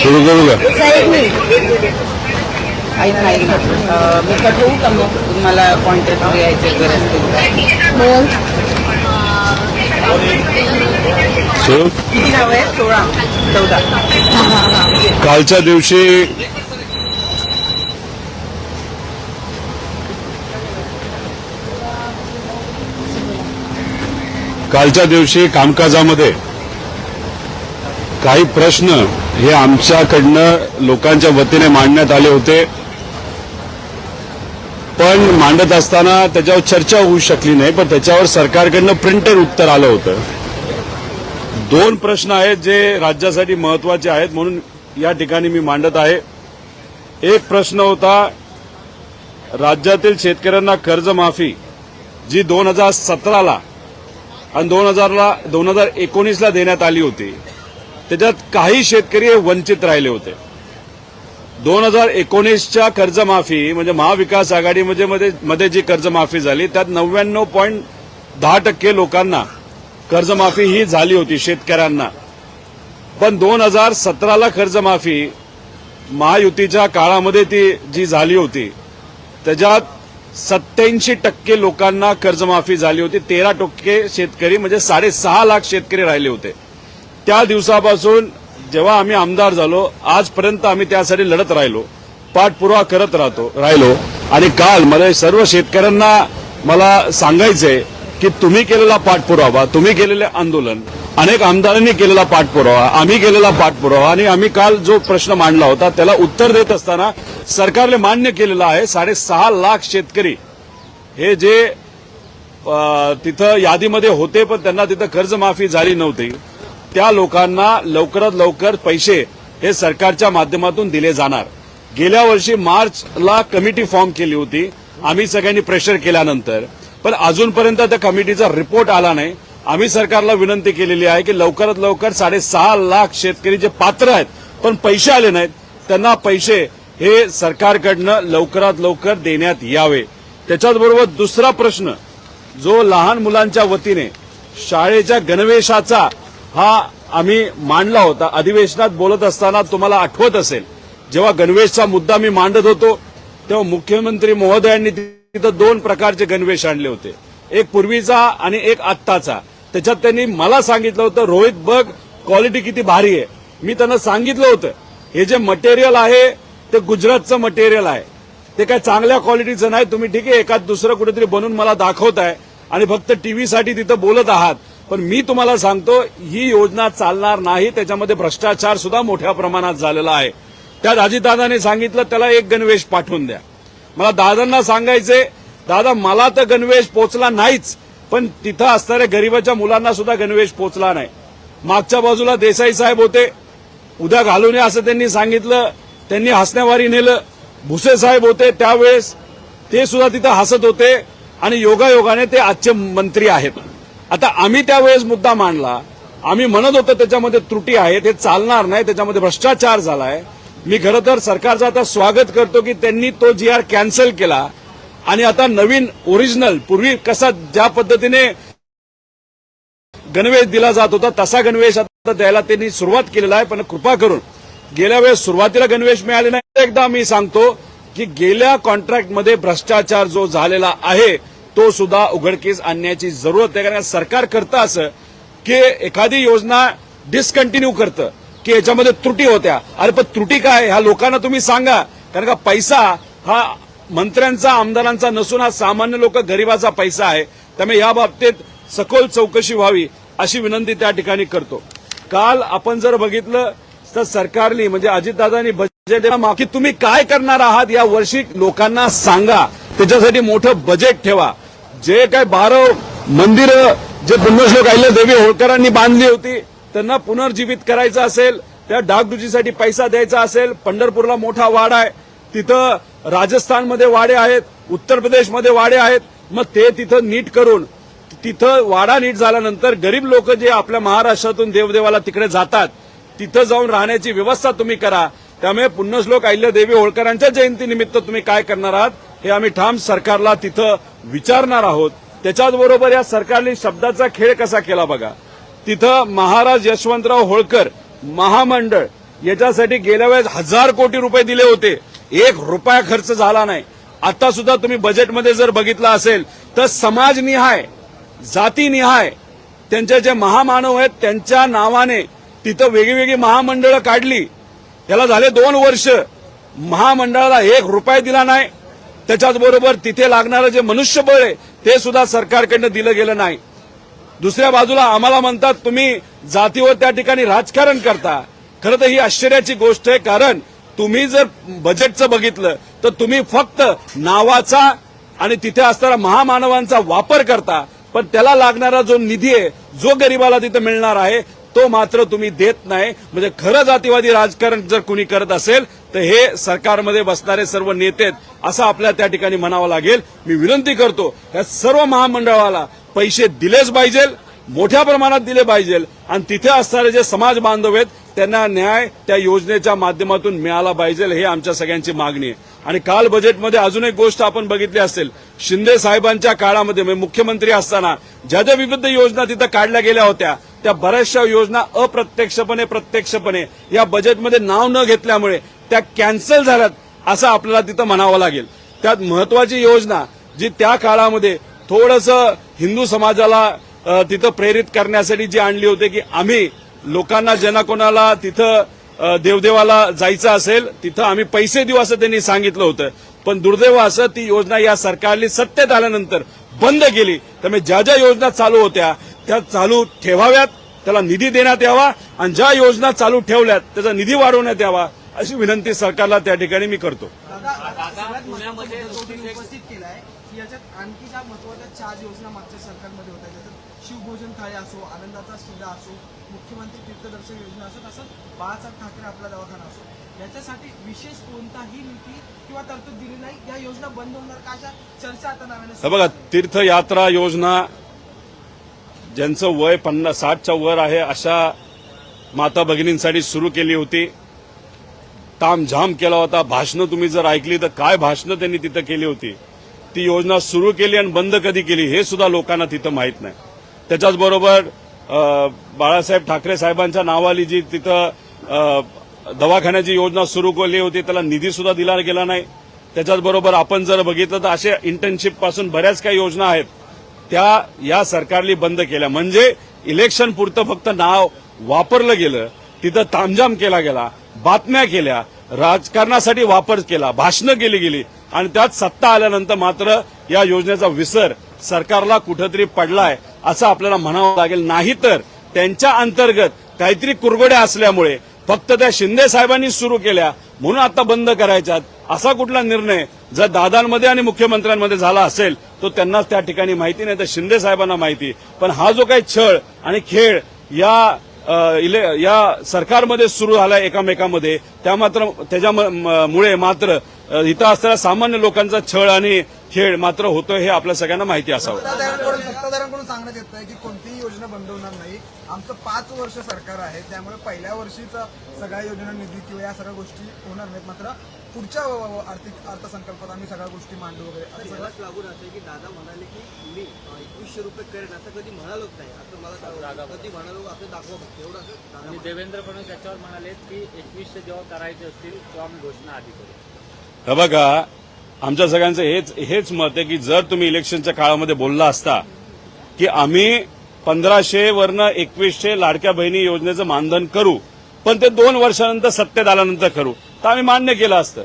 सुरू करू का ऐक ना ऐक ना. मी कठवू का मग तुम्हाला कॉन्ट्रॅक्ट यायचे गरज बोल किती नाव आहे? सोळा. चौदा. कालच्या दिवशी कालच्या दिवशी कामकाजामध्ये काही प्रश्न हे आमच्याकडनं लोकांच्या वतीने मांडण्यात आले होते. पण मांडत असताना त्याच्यावर चर्चा होऊ शकली नाही पण त्याच्यावर सरकारकडनं प्रिंटेड उत्तर आलं होतं. दोन प्रश्न आहेत जे राज्यासाठी महत्त्वाचे आहेत म्हणून या ठिकाणी मी मांडत आहे. एक प्रश्न होता राज्यातील शेतकऱ्यांना कर्जमाफी जी दोन हजार सतराला आणि दोन हजारला दोन हजार एकोणीसला देण्यात आली होती. त्याच्यात काही शेतकरी हे वंचित राहिले होते. दोन हजार एकोणीसच्या कर्जमाफी म्हणजे महाविकास आघाडीमध्ये मध्ये मध्ये जी कर्जमाफी झाली त्यात नव्याण्णव पॉईंट दहा टक्के लोकांना कर्जमाफी ही झाली होती शेतकऱ्यांना. पण दोन हजार सतराला कर्जमाफी महायुतीच्या काळामध्ये ती जी झाली होती त्याच्यात सत्याऐंशी टक्के लोकांना कर्जमाफी झाली होती. तेरा टक्के शेतकरी म्हणजे साडेसहा लाख शेतकरी राहिले होते. त्या दिवसापासून जेव्हा आम्ही आमदार झालो आजपर्यंत आम्ही त्यासाठी लढत राहिलो. पाठपुरावा करत राहतो राहिलो. आणि काल मला सर्व शेतकऱ्यांना मला सांगायचंय की तुम्ही केलेला पाठपुरावा तुम्ही केलेले आंदोलन अनेक आमदारांनी केलेला पाठपुरावा आम्ही केलेला पाठपुरावा आणि आम्ही काल जो प्रश्न मांडला होता त्याला उत्तर देत असताना सरकारने मान्य केलेलं आहे साडेसहा लाख शेतकरी हे जे तिथं यादीमध्ये होते पण त्यांना तिथं कर्जमाफी झाली नव्हती. त्या लोकांना लवकरात लवकर पैसे हे सरकारच्या माध्यमातून दिले जाणार. गेल्या वर्षी मार्चला कमिटी फॉर्म केली होती. आम्ही सगळ्यांनी प्रेशर केल्यानंतर. पण अजूनपर्यंत त्या कमिटीचा रिपोर्ट आला नाही. आम्ही सरकारला विनंती केलेली आहे की लवकरात लवकर साडेसहा लाख शेतकरी जे पात्र आहेत पण पैसे आले नाहीत त्यांना पैसे हे सरकारकडनं लवकरात लवकर देण्यात यावे. त्याच्याचबरोबर दुसरा प्रश्न जो लहान मुलांच्या वतीने शाळेच्या गणवेशाचा हा आम्ही मांडला होता. अधिवेशनात बोलत असताना तुम्हाला आठवत असेल जेव्हा गणवेशचा मुद्दा मी मांडत होतो तेव्हा मुख्यमंत्री महोदयांनी तिथं दोन प्रकारचे गणवेश आणले होते. एक पूर्वीचा आणि एक आत्ताचा. त्याच्यात त्यांनी मला सांगितलं होतं रोहित बघ क्वालिटी किती भारी आहे. मी त्यांना सांगितलं होतं हे जे मटेरियल आहे ते गुजरातचं मटेरियल आहे. ते काय चांगल्या क्वालिटीचं नाही. तुम्ही ठीक आहे एखाद दुसरं कुठेतरी बनवून मला दाखवताय आणि फक्त टीव्हीसाठी तिथं बोलत आहात. पण मी तुम्हाला सांगतो ही योजना चालणार नाही. त्याच्यामध्ये भ्रष्टाचार सुद्धा मोठ्या प्रमाणात झालेला आहे. त्यात अजितदादाने सांगितलं त्याला एक गणवेश पाठवून द्या. मला दादांना सांगायचे दादा मला तर गणवेश पोचला नाहीच पण तिथं असणाऱ्या गरीबाच्या मुलांना सुद्धा गणवेश पोचला नाही. मागच्या बाजूला देसाई साहेब होते. उद्या घालून या असं त्यांनी सांगितलं. त्यांनी हसण्यावारी नेलं. भुसे साहेब होते त्यावेळेस. ते सुद्धा तिथं हसत होते आणि योगायोगाने ते आजचे मंत्री आहेत. आता आम्ही त्यावेळेस मुद्दा मांडला. आम्ही म्हणत होतो त्याच्यामध्ये त्रुटी आहेत हे चालणार नाही त्याच्यामध्ये भ्रष्टाचार झालाय. मी खरं तर सरकारचं आता स्वागत करतो की त्यांनी तो जी आर कॅन्सल केला. आणि आता नवीन ओरिजिनल पूर्वी कसा ज्या पद्धतीने गणवेश दिला जात होता तसा गणवेश आता द्यायला त्यांनी सुरुवात केलेला आहे. पण कृपा करून गेल्या वेळेस सुरुवातीला गणवेश मिळाले नाही. एकदा मी सांगतो की गेल्या कॉन्ट्रॅक्टमध्ये भ्रष्टाचार जो झालेला आहे तो सुद्धा उघडकीस आणण्याची जरूरत आहे. कारण सरकार करतं असं की एखादी योजना डिस्कंटिन्यू करतं. की याच्यामध्ये त्रुटी होत्या. अरे पण त्रुटी काय? ह्या लोकांना तुम्ही सांगा. कारण का पैसा हा मंत्र्यांचा आमदारांचा नसून हा सामान्य लोक गरिबाचा पैसा आहे. त्यामुळे या बाबतीत सखोल चौकशी व्हावी अशी विनंती त्या ठिकाणी करतो. काल आपण जर बघितलं तर सरकारने म्हणजे अजितदादांनी बजेट की तुम्ही काय करणार आहात या वर्षी लोकांना सांगा. त्याच्यासाठी मोठं बजेट ठेवा. जे काय बारा मंदिरं जे पुण्यश्लोक अहिल्या देवी होळकरांनी बांधली होती त्यांना पुनर्जीवित करायचं असेल त्या डागडुजीसाठी पैसा द्यायचा असेल पंढरपूरला मोठा वाडा आहे. तिथं राजस्थानमध्ये वाडे आहेत उत्तर प्रदेशमध्ये वाडे आहेत मग ते तिथं नीट करून तिथं वाडा नीट झाल्यानंतर गरीब लोक जे आपल्या महाराष्ट्रातून देवदेवाला तिकडे जातात तिथं जाऊन राहण्याची व्यवस्था तुम्ही करा. त्यामुळे पुण्यश्लोक अहिल्यादेवी होळकरांच्या जयंतीनिमित्त तुम्ही काय करणार आहात हे आम्ही ठाम सरकारला तिथं विचारणार आहोत. त्याच्याचबरोबर या सरकारने शब्दाचा खेळ कसा केला बघा. तिथं महाराज यशवंतराव होळकर महामंडळ याच्यासाठी गेल्या वेळेस हजार कोटी रुपये दिले होते. एक रुपया खर्च झाला नाही. आता सुद्धा तुम्ही बजेटमध्ये जर बघितलं असेल तर समाजनिहाय जातीनिहाय त्यांचे जे महामानव आहेत त्यांच्या नावाने तिथं वेगळी महामंडळं काढली. त्याला झाले दोन वर्ष. महामंडळाला एक रुपया दिला नाही. त्याच्याचबरोबर तिथे लागणारं जे मनुष्यबळ आहे ते सुद्धा सरकारकडनं दिलं गेलं नाही. दुसऱ्या बाजूला आम्हाला म्हणतात तुम्ही जातीवर त्या ठिकाणी राजकारण करता. खरं तर ही आश्चर्याची गोष्ट आहे कारण तुम्ही जर बजेटचं बघितलं तर तुम्ही फक्त नावाचा आणि तिथे असणारा महामानवांचा वापर करता पण त्याला लागणारा जो निधी आहे जो गरिबाला तिथं मिळणार आहे तो मात्र तुम्ही देत नाही. म्हणजे खरं जातीवादी राजकारण जर कुणी करत असेल तर हे सरकारमध्ये बसणारे सर्व नेते आहेत असं आपल्याला त्या ठिकाणी म्हणावं लागेल. मी विनंती करतो या सर्व महामंडळाला पैसे दिलेच पाहिजे मोठ्या प्रमाणात दिले पाहिजे आणि तिथे असणारे जे समाज बांधव आहेत त्यांना न्याय त्या योजनेच्या माध्यमातून मिळाला पाहिजे हे आमच्या सगळ्यांची मागणी आहे. आणि काल बजेटमध्ये अजून एक गोष्ट आपण बघितली असेल शिंदे साहेबांच्या काळामध्ये म्हणजे मुख्यमंत्री असताना ज्या ज्या विविध योजना तिथं काढल्या गेल्या होत्या त्या बऱ्याचशा योजना अप्रत्यक्षपणे प्रत्यक्षपणे या बजेटमध्ये नाव न घेतल्यामुळे त्या कॅन्सल झाल्यात असं आपल्याला तिथं म्हणावं लागेल. त्यात महत्वाची योजना जी त्या काळामध्ये थोडंसं हिंदू समाजाला तिथं प्रेरित करण्यासाठी जी आणली होती की आम्ही लोकांना ज्यांना कोणाला तिथं देवदेवाला जायचं असेल तिथं आम्ही पैसे देऊ असं त्यांनी सांगितलं होतं. पण दुर्दैव असं ती योजना या सरकारने सत्तेत आल्यानंतर बंद केली. त्यामुळे ज्या ज्या योजना चालू होत्या त्या चालू ठेवाव्यात त्याला निधी देण्यात यावा आणि ज्या योजना चालू ठेवल्यात त्याचा निधी वाढवण्यात यावा अशी विनंती सरकारला त्या ठिकाणी मी करतो. उपस्थित केलाय की याच्यात आणखी ज्या महत्त्वाच्या चार योजना मागच्या सरकारमध्ये होत्या त्याच्यात शिवभोजन थाळी असो आनंदाचा शिधा असो मुख्यमंत्री तीर्थदर्शन योजना असो तसंच बाळासाहेब ठाकरे आपला दवाखाना असो याच्यासाठी विशेष कोणताही नीती किंवा तरतूद दिली नाही. या योजना बंद होणार का? अशा चर्चा आता नव्याने बघा तीर्थयात्रा योजना ज्यांचं वय पन्नास साठच्या वर आहे अशा माता भगिनींसाठी सुरू केली होती. तामझाम केला होता. भाषणं तुम्ही जर ऐकली तर काय भाषणं त्यांनी तिथं केली होती? ती योजना सुरू केली आणि बंद कधी केली हे सुद्धा लोकांना तिथं माहीत नाही. त्याच्याचबरोबर बाळासाहेब ठाकरे साहेबांच्या नावाली जी तिथं दवाखान्याची योजना सुरू केली होती त्याला निधी सुद्धा दिला गेला नाही. त्याच्याचबरोबर आपण जर बघितलं तर असे इंटर्नशिपपासून बऱ्याच काही योजना आहेत. त्या या सरकारने बंद केल्या. म्हणजे इलेक्शन पुरतं फक्त नाव वापरलं गेलं तिथं तामझाम केला गेला. बातम्या केल्या राजकारणासाठी वापर केला भाषणं केली गेली आणि त्यात सत्ता आल्यानंतर मात्र या योजनेचा विसर सरकारला कुठंतरी पडलाय असं आपल्याला म्हणावं लागेल. नाही तर त्यांच्या अंतर्गत काहीतरी कुरगोड्या असल्यामुळे फक्त त्या शिंदे साहेबांनी सुरू केल्या म्हणून आता बंद करायच्यात. असा कुठला निर्णय जर दादांमध्ये आणि मुख्यमंत्र्यांमध्ये झाला असेल तो त्यांनाच त्या ठिकाणी माहिती नाही तर शिंदे साहेबांना माहिती. पण हा जो काही छळ आणि खेळ या इले या सरकारमध्ये सुरू झाला एकामेकामध्ये. त्या मात्र त्याच्यामुळे मात्र इथं असणाऱ्या सामान्य लोकांचा छळ आणि खेळ मात्र होतोय हे आपल्या सगळ्यांना माहिती असावं. सत्ताधाऱ्यांकडून सांगण्यात येत आहे की कोणतीही योजना बंद होणार नाही. आमचं पाच वर्ष सरकार आहे त्यामुळे पहिल्या वर्षीच सगळ्या योजना निधी किंवा या सगळ्या गोष्टी होणार नाहीत. मात्र पुढच्या आर्थिक अर्थसंकल्पात आम्ही सगळ्या गोष्टी मांडू वगैरे लागून असं की दादा म्हणाले की मी एकवीसशे रुपये करेन असं कधी म्हणालोच नाही. असं मला दाखव- कधी म्हणालो असं दाखवा फक्त. एवढं असं दादा देवेंद्र फडणवीस याच्यावर म्हणाले की एकवीसशे जेव्हा करायचे असतील तेव्हा आम्ही घोषणा आधी करू. हे बघा आमच्या सगळ्यांचं हेच हेच मत आहे की जर तुम्ही इलेक्शनच्या काळामध्ये बोलला असता की आम्ही पंधराशे वरनं एकवीसशे लाडक्या बहिणी योजनेचं मानधन करू. पण ते दोन वर्षानंतर सत्तेत आल्यानंतर करू. तर आम्ही मान्य केलं असतं.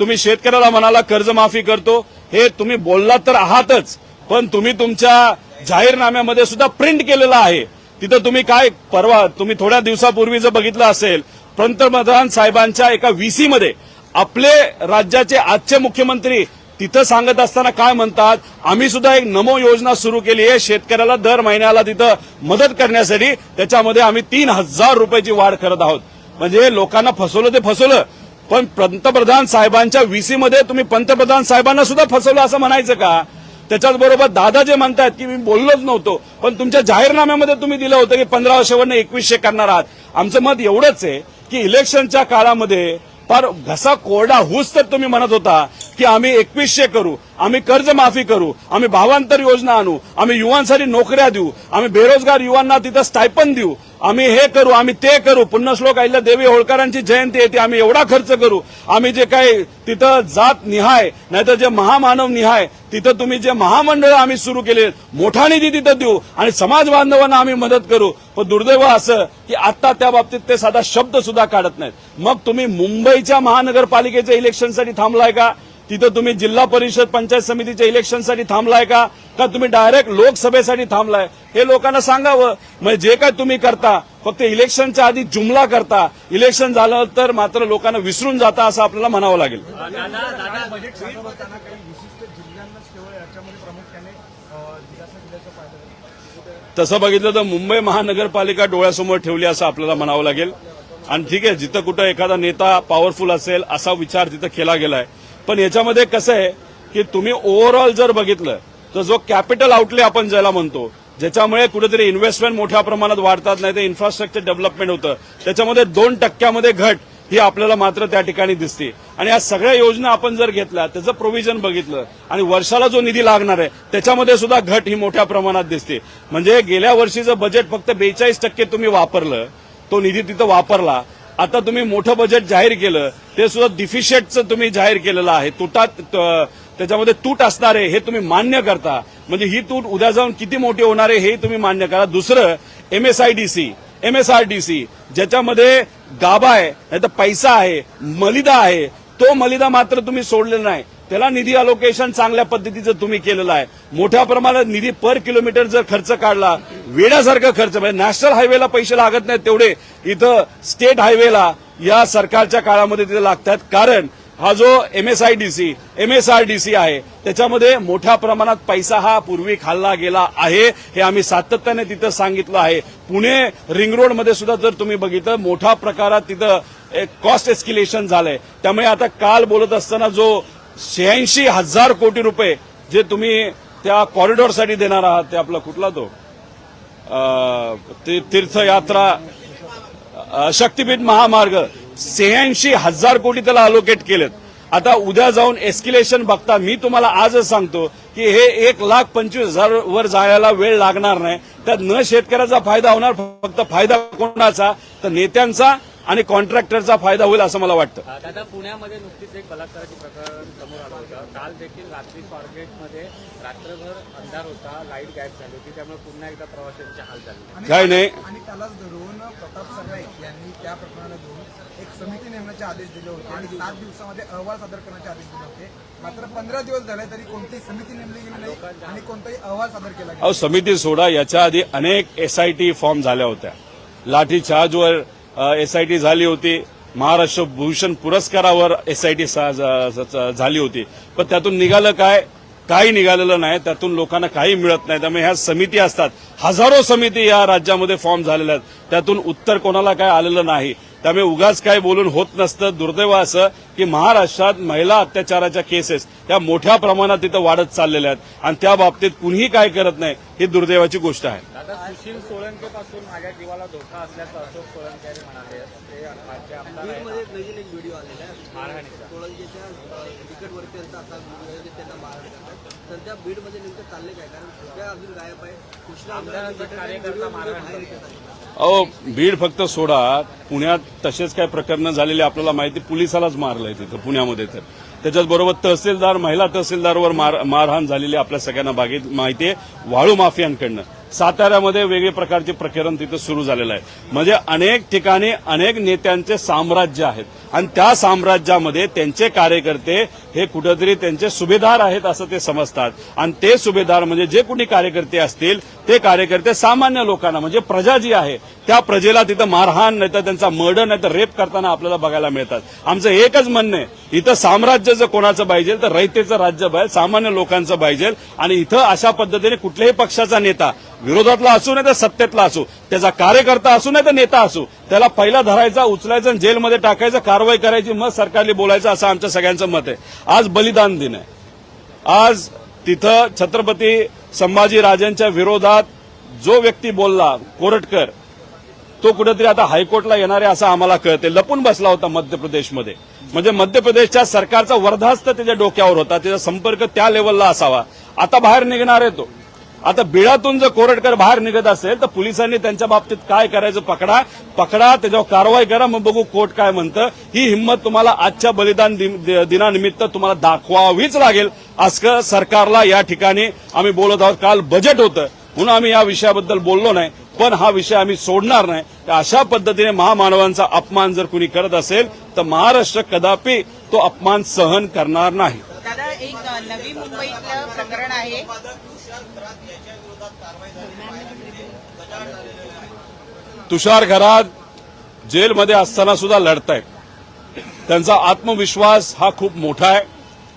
तुम्ही शेतकऱ्याला म्हणाला कर्जमाफी करतो. हे तुम्ही बोललात तर आहातच. पण तुम्ही तुमच्या जाहीरनाम्यामध्ये सुद्धा प्रिंट केलेलं आहे. तिथं तुम्ही काय परवा तुम्ही थोड्या दिवसापूर्वी जर बघितलं असेल पंतप्रधान साहेबांच्या एका व्हीसीमध्ये आपले राज्याचे आजचे मुख्यमंत्री तिथं सांगत असताना काय म्हणतात? आम्ही सुद्धा एक नमो योजना सुरू केली आहे. शेतकऱ्याला दर महिन्याला तिथं मदत करण्यासाठी त्याच्यामध्ये आम्ही तीन हजार रुपयाची वाढ करत आहोत. म्हणजे लोकांना फसवलं ते फसवलं. पण पंतप्रधान साहेबांच्या व्हीसी मध्ये तुम्ही पंतप्रधान साहेबांना सुद्धा फसवलं असं म्हणायचं का? त्याच्याच बरोबर दादा जे म्हणतात की मी बोललोच नव्हतो पण तुमच्या जाहीरनाम्यामध्ये तुम्ही दिलं होतं की पंधरा वर्षावरनं एकवीसशे करणार आहात. आमचं मत एवढंच आहे की इलेक्शनच्या काळामध्ये फार घसा कोरडा होऊच तर तुम्ही म्हणत होता की आम्ही एकवीसशे करू आम्ही कर्जमाफी करू आम्ही भावांतर योजना आणू आम्ही युवांसाठी नोकऱ्या देऊ आम्ही बेरोजगार युवांना तिथं स्टायपन देऊ. आम्ही हे करू आम्ही ते करू. पुण्यश्लोक आईला देवी होळकरांची जयंती येते आम्ही एवढा खर्च करू. आम्ही जे काही तिथं जात निहाय नाहीतर जे महामानव निहाय तिथं तुम्ही जे महामंडळ आम्ही सुरू केले मोठा निधी तिथं देऊ आणि समाज बांधवांना आम्ही मदत करू. पण दुर्दैव असं की आता त्या बाबतीत ते साधा शब्द सुद्धा काढत नाहीत. मग तुम्ही मुंबईच्या महानगरपालिकेच्या इलेक्शनसाठी थांबलाय का? तिथं तुम्ही जिल्हा परिषद पंचायत समितीच्या इलेक्शनसाठी थांबलाय का? का तुम्ही डायरेक्ट लोकसभेसाठी थांबलाय? हे लोकांना सांगावं. म्हणजे जे काय तुम्ही करता फक्त इलेक्शनच्या आधी जुमला करता. इलेक्शन झालं तर मात्र लोकांना विसरून जाता असं आपल्याला म्हणावं लागेल. तसं बघितलं तर मुंबई महानगरपालिका डोळ्यासमोर ठेवली असं आपल्याला म्हणावं लागेल. आणि ठीक आहे जिथं कुठं एखादा नेता पॉवरफुल असेल असा विचार तिथं केला गेलाय. पण याच्यामध्ये कसं आहे की तुम्ही ओव्हरऑल जर बघितलं तर जो कॅपिटल आउटले आपण ज्याला म्हणतो ज्याच्यामुळे कुठेतरी इन्व्हेस्टमेंट मोठ्या प्रमाणात वाढतात नाही तर इन्फ्रास्ट्रक्चर डेव्हलपमेंट होतं त्याच्यामध्ये दोन टक्क्यामध्ये घट ही आपल्याला मात्र त्या ठिकाणी दिसते. आणि या सगळ्या योजना आपण जर घेतल्या त्याचं प्रोव्हिजन बघितलं आणि वर्षाला जो निधी लागणार आहे त्याच्यामध्ये सुद्धा घट ही मोठ्या प्रमाणात दिसते. म्हणजे गेल्या वर्षीचं बजेट फक्त बेचाळीस टक्के तुम्ही वापरलं तो निधी तिथं वापरला आता तुम्ही मोठं बजेट जाहीर केलं ते सुद्धा डिफिशियटचं तुम्ही जाहीर केलेलं आहे. तुटात त्याच्यामध्ये तूट असणार आहे हे तुम्ही मान्य करता. म्हणजे ही तूट उद्या जाऊन किती मोठी होणार आहे हे तुम्ही मान्य करा. दुसरं एमएसआयडीसी एमएसआरडीसी ज्याच्यामध्ये गाभा आहे नाही तर पैसा आहे मलिदा आहे तो मलिदा मात्र तुम्ही सोडलेला नाही. त्याला निधी अलोकेशन चांगल्या पद्धतीचं तुम्ही केलेलं आहे. मोठ्या प्रमाणात निधी पर किलोमीटर जर खर्च काढला वेड्यासारखा खर्च म्हणजे नॅशनल हायवेला पैसे लागत नाहीत तेवढे इथं स्टेट हायवेला या सरकारच्या काळामध्ये तिथे लागतात. कारण हा जो एमएसआयडीसी एमएसआरडीसी आहे त्याच्यामध्ये मोठ्या प्रमाणात पैसा हा पूर्वी खाल्ला गेला आहे. हे आम्ही सातत्याने तिथं सांगितलं आहे. पुणे रिंग रोडमध्ये सुद्धा जर तुम्ही बघितलं मोठ्या प्रकारात तिथं कॉस्ट एस्किलेशन झालंय. त्यामुळे आता काल बोलत असताना जो शहाऐंशी हजार कोटी रुपये जे तुम्ही त्या कॉरिडॉरसाठी देणार आहात ते आपला कुठला तो? ते तीर्थयात्रा शक्तीपीठ महामार्ग. शहाऐंशी हजार कोटी त्याला अलोकेट केलेत. आता उद्या जाऊन एस्किलेशन बघता मी तुम्हाला आजच सांगतो की हे एक लाख पंचवीस हजार वर जायला वेळ लागणार नाही. त्यात न शेतकऱ्याचा फायदा होणार फक्त फायदा कोणाचा? तर नेत्यांचा आणि कॉन्ट्रॅक्टरचा फायदा होईल असं मला वाटतं. दादा पुण्यामध्ये नुकतीच एक बलात्काराची प्रकरण समोर आलं होतं. काल देखील रात्री स्वारगेटमध्ये रात्रभर अंधार होता लाइट गायब झाली होती त्यामुळे पुन्हा एकदा प्रवाशांचे हाल झाले काय नाही. आणि त्यालाच धरून प्रताप सरनाईक यांनी त्या प्रकरणाला धरून एक समिती नेमण्याचे आदेश दिले होते आणि सात दिवसामध्ये अहवाल सादर करण्याचे आदेश दिले होते. मात्र पंधरा दिवस झाले तरी कोणतीही समिती नेमली गेली नाही आणि कोणताही अहवाल सादर केला अहो समिती सोडा. याच्या आधी अनेक एसआयटी फॉर्म झाल्या होत्या. लाठी चार्जवर एसआयटी झाली होती. महाराष्ट्र भूषण पुरस्कारावर एसआयटी झाली होती. पण त्यातून निघालं काय? काही निघालेलं नाही. त्यातून लोकांना काही मिळत नाही. त्यामुळे ह्या समिती असतात. हजारो समिती या राज्यामध्ये फॉर्म झालेल्या आहेत. त्यातून उत्तर कोणाला काय आलेलं नाही. त्यामुळे उगाच काय बोलून होत नसतं. दुर्दैव असं की महाराष्ट्रात महिला अत्याचाराच्या केसेस या मोठ्या प्रमाणात तिथं वाढत चाललेल्या आहेत. आणि त्या बाबतीत कुणीही काय करत नाही ही दुर्दैवाची गोष्ट आहे. सुशील सोळंके पासून माझ्या जीवाला धोका असल्याचं अशोक सोळंके म्हणाले ते माझे आमदार आहेत. बीडमध्ये एक नवीन एक व्हिडिओ आलेला आहे मारहाणीचा. सोळंकीच्या तिकीटवरती त्यांचा की त्यांना करतात. सध्या बीडमध्ये नेमकं चालले काय? कारण अजून गायब आहे. कृष्णा अहो बीड फक्त सोडा. पुण्यात तसेच काय प्रकरणं झालेली आपल्याला माहिती पोलिसालाच मारलंय तिथं पुण्यामध्ये तर. त्याच्याच बरोबर तहसीलदार महिला तहसीलदारवर मार मारहाण झालेली आपल्या सगळ्यांना बागेत माहिती आहे. वाळू माफियांकडनं. साताऱ्यामध्ये वेगळे प्रकारचे प्रकरण तिथं सुरू झालेलं आहे. म्हणजे अनेक ठिकाणी अनेक नेत्यांचे साम्राज्य आहेत. आणि त्या साम्राज्यामध्ये त्यांचे कार्यकर्ते हे कुठेतरी त्यांचे सुभेदार आहेत असं ते समजतात. आणि ते सुभेदार म्हणजे जे कुणी कार्यकर्ते असतील ते कार्यकर्ते सामान्य लोकांना म्हणजे प्रजा जी आहे त्या प्रजेला तिथं मारहाण नाही तर त्यांचा मर्डर नाही तर रेप करताना आपल्याला बघायला मिळतात. आमचं एकच म्हणणं आहे इथं साम्राज्य जर कोणाचं पाहिजे तर रयतेचं राज्य पाहिजे सामान्य लोकांचं पाहिजे. आणि इथं अशा पद्धतीने कुठल्याही पक्षाचा नेता विरोधातला असू नाही तर सत्तेतला असू त्याचा कार्यकर्ता असू नाही तर नेता असू त्याला पहिला धरायचा उचलायचा आणि जेलमध्ये टाकायचं कारवाई करायची मग सरकारने बोलायचं असं आमचं सगळ्यांचं मत आहे. आज बलिदान दिन आहे. आज तिथं छत्रपती संभाजीराजांच्या विरोधात जो व्यक्ती बोलला कोरटकर तो कुठेतरी आता हायकोर्टला येणार आहे असं आम्हाला कळते लपून बसला होता मध्य प्रदेशमध्ये. म्हणजे मध्य प्रदेशच्या सरकारचा वर्धास्त त्याच्या डोक्यावर होता त्याचा संपर्क त्या लेवलला असावा. आता बाहेर निघणार आहे तो. आता बिळातून जर कोरटकर बाहेर निघत असेल तर पोलिसांनी त्यांच्या बाबतीत काय करायचं पकडा. पकडा त्याच्यावर कारवाई करा मग बघू कोर्ट काय म्हणतं. ही हिंमत तुम्हाला आजच्या बलिदान दिनानिमित्त तुम्हाला दाखवावीच लागेल. असं सरकारला या ठिकाणी आम्ही बोलत आहोत. काल बजेट होतं. म्हणून आम्ही या विषयाबद्दल बोललो नाही. पण हा विषय आम्ही सोडणार नाही. अशा पद्धतीने महामानवांचा अपमान जर कुणी करत असेल तर महाराष्ट्र कदापि तो अपमान सहन करणार नाही. दादा एक नवी मुंबईतलं प्रकरण आहे. तुषार घरात जेलमध्ये असताना सुद्धा लढतायत. त्यांचा आत्मविश्वास हा खूप मोठा आहे.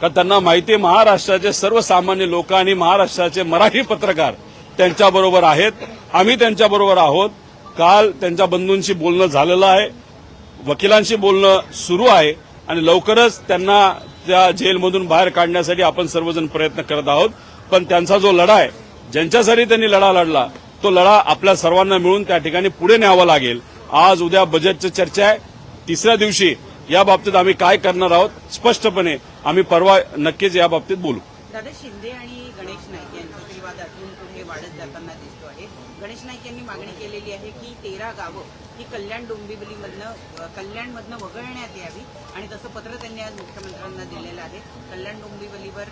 कारण त्यांना माहिती आहे महाराष्ट्राचे सर्वसामान्य लोक आणि महाराष्ट्राचे मराठी पत्रकार त्यांच्याबरोबर आहेत. आम्ही त्यांच्याबरोबर आहोत. काल त्यांच्या बंधूंशी बोलणं झालेलं आहे. वकिलांशी बोलणं सुरू आहे. आणि लवकरच त्यांना त्या जेलमधून बाहेर काढण्यासाठी आपण सर्वजण प्रयत्न करत आहोत. पण त्यांचा जो लढा आहे ज्यांच्यासाठी त्यांनी लढा लढला तो लढा आपल्या सर्वांना मिळून त्या ठिकाणी पुढे न्यावा लागेल. आज उद्या बजेटची चर्चा आहे. तिसऱ्या दिवशी या बाबतीत आम्ही काय करणार आहोत स्पष्टपणे आम्ही परवा नक्कीच या बाबतीत बोलू. दादा शिंदे आणि गणेश नाईक यांच्या विवाद पुढे वाढत जाताना दिसतो आहे. गणेश नाईक यांनी मागणी केलेली आहे की तेरा गावं ही कल्याण डोंबिवलीमधनं कल्याणमधनं वगळण्यात यावी आणि तसं पत्र त्यांनी आज मुख्यमंत्र्यांना दिलेलं आहे. कल्याण डोंबिवलीवर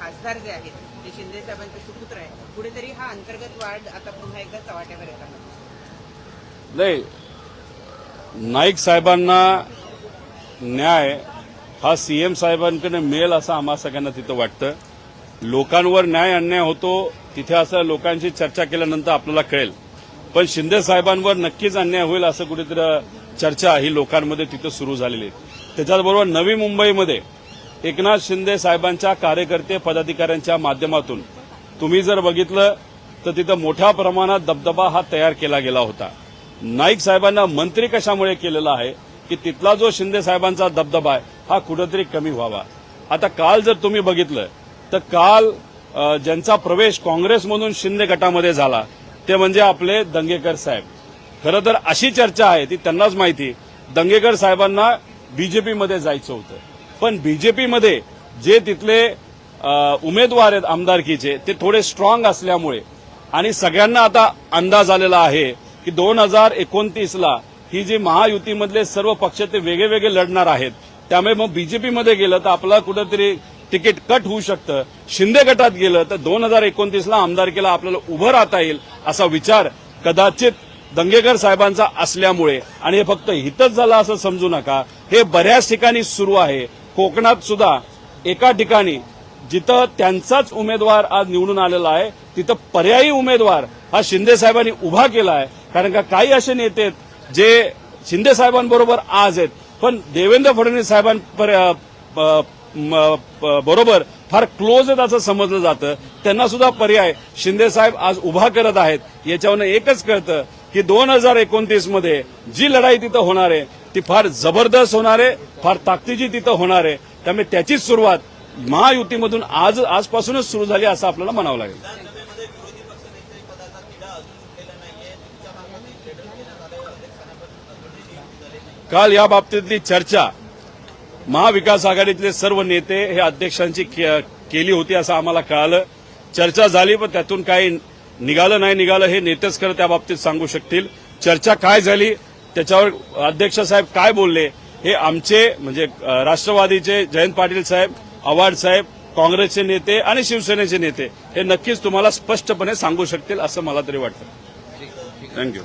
खासदार जे आहेत ते शिंदे साहेबांचे सुपुत्र आहे कुठेतरी हा अंतर्गत वाढ आता पुन्हा एकदा चव्हाट्यावर येताना नाही नाईक साहेबांना न्याय हा सीएम साहेबांकडे मिळेल असं आम्हा सगळ्यांना तिथं वाटतं. लोकांवर न्याय अन्याय होतो तिथे असं लोकांशी चर्चा केल्यानंतर आपल्याला कळेल. पण शिंदे साहेबांवर नक्कीच अन्याय होईल असं कुठेतरी चर्चा ही लोकांमध्ये तिथं सुरू झालेली आहे. त्याच्याचबरोबर नवी मुंबईमध्ये एकनाथ शिंदे साहेबांच्या कार्यकर्ते पदाधिकाऱ्यांच्या माध्यमातून तुम्ही जर बघितलं तर तिथं मोठ्या प्रमाणात दबदबा हा तयार केला गेला होता. नाईक साहेबांना मंत्री कशामुळे केलेला आहे की तिथला जो शिंदे साहेबांचा दबदबा आहे हा कुठंतरी कमी व्हावा. आता काल जर तुम्ही बघितलं तर काल ज्यांचा प्रवेश काँग्रेसमधून शिंदे गटामध्ये झाला ते म्हणजे आपले दंगेकर साहेब. खरं तर अशी चर्चा आहे ती त्यांनाच माहिती. दंगेकर साहेबांना बीजेपीमध्ये जायचं होतं. पण बीजेपीमध्ये जे तिथले उमेदवार आहेत आमदारकीचे ते थोडे स्ट्रॉंग असल्यामुळे आणि सगळ्यांना आता अंदाज आलेला आहे की दोन हजार एकोणतीसला ही जी महायुतीमधले सर्व पक्ष ते वेगळे वेगळे लढणार आहेत त्यामुळे मग बीजेपीमध्ये गेलं तर आपला कुठंतरी तिकीट कट होऊ शकतं. शिंदे गटात गेलं तर दोन हजार एकोणतीसला आमदारकीला आपल्याला उभं राहता येईल असा विचार कदाचित दंगेकर साहेबांचा असल्यामुळे आणि हे फक्त हितच झालं असं समजू नका. हे बऱ्याच ठिकाणी सुरू आहे. कोकणात सुद्धा एका ठिकाणी जिथं त्यांचाच उमेदवार आज निवडून आलेला आहे तिथं पर्यायी उमेदवार हा शिंदे साहेबांनी उभा केला आहे. कारण का काही असे नेते आहेत जे शिंदे साहेबांबरोबर आज आहेत. पण देवेंद्र फडणवीस साहेबांबरोबर फार क्लोज आहेत असं समजलं जातं. त्यांना सुद्धा पर्याय. शिंदे साहेब आज उभा करत आहेत. याच्यावरनं एकच कळतं की दोन हजार एकोणतीसमध्ये जी लढाई तिथं होणार आहे ती फार जबरदस्त होणार आहे फार ताकदीची तिथं होणार आहे. त्यामुळे त्याचीच सुरुवात महायुतीमधून आज आजपासूनच सुरू झाली असं आपल्याला म्हणावं लागेल. काल या बाबतीतली चर्चा महाविकास आघाडीतले सर्व नेते हे अध्यक्षांची केली होती असं आम्हाला कळालं. चर्चा झाली पण त्यातून काही निघालं नाही निघालं हे नेतेच खरं त्या बाबतीत सांगू शकतील. चर्चा काय झाली त्याच्यावर अध्यक्ष साहेब काय बोलले हे आमचे म्हणजे राष्ट्रवादीचे जयंत पाटील साहेब आव्हाड साहेब काँग्रेसचे नेते आणि शिवसेनेचे नेते हे नक्कीच तुम्हाला स्पष्टपणे सांगू शकतील असं मला तरी वाटतं. थँक्यू